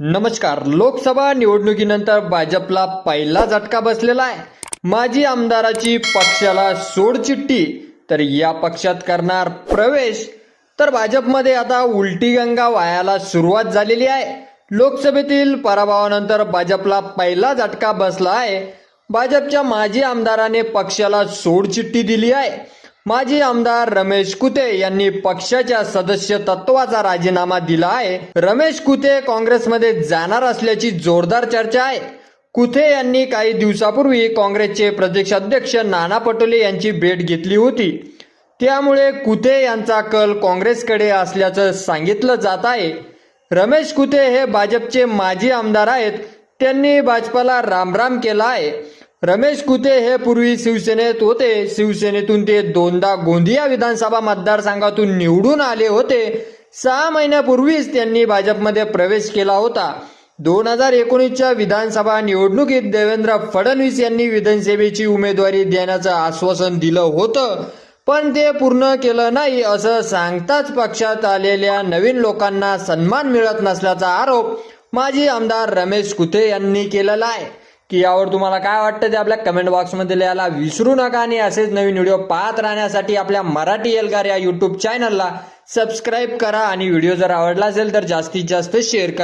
नमस्कार. लोकसभा निवडणुकीनंतर भाजपला पहिला झटका बसलेला आहे. माजी आमदाराची पक्षाला सोडचिठ्ठी. तर या पक्षात करणार प्रवेश. तर भाजपमध्ये आता उलटी गंगा वायाला सुरुवात झालेली आहे. लोकसभेतील पराभवानंतर भाजपला पहिला झटका बसला आहे. भाजपच्या माजी आमदाराने पक्षाला सोडचिठ्ठी दिली आहे. माजी आमदार रमेश कुते यांनी पक्षाच्या सदस्य तत्वाचा राजीनामा दिला आहे. रमेश कुते काँग्रेसमध्ये जाणार असल्याची जोरदार चर्चा आहे. कुथे यांनी काही दिवसापूर्वी काँग्रेसचे प्रदेशाध्यक्ष नाना पटोले यांची भेट घेतली होती. त्यामुळे कुते यांचा कल काँग्रेसकडे असल्याचं सांगितलं जात आहे. रमेश कुते हे भाजपचे माजी आमदार आहेत. त्यांनी भाजपाला रामराम केला आहे. रमेश कुते हे पूर्वी शिवसेनेत होते. शिवसेनेतून ते दोनदा गोंदिया विधानसभा मतदारसंघातून निवडून आले होते. सहा महिन्यापूर्वीच त्यांनी भाजपमध्ये प्रवेश केला होता. दोन हजार एकोणीसच्या विधानसभा निवडणुकीत देवेंद्र फडणवीस यांनी विधानसभेची उमेदवारी देण्याचं आश्वासन दिलं होतं. पण ते पूर्ण केलं नाही असं सांगताच पक्षात आलेल्या नवीन लोकांना सन्मान मिळत नसल्याचा आरोप माजी आमदार रमेश कुते यांनी केलेला आहे. की यावर तुम्हाला काय वाटतं ते आपल्या कमेंट बॉक्समध्ये लिहायला विसरू नका आणि असेच नवीन व्हिडिओ पाहत राहण्यासाठी आपल्या मराठी एल्गार या युट्यूब चॅनलला सबस्क्राईब करा आणि व्हिडिओ जर आवडला असेल तर जास्तीत जास्त शेअर करा.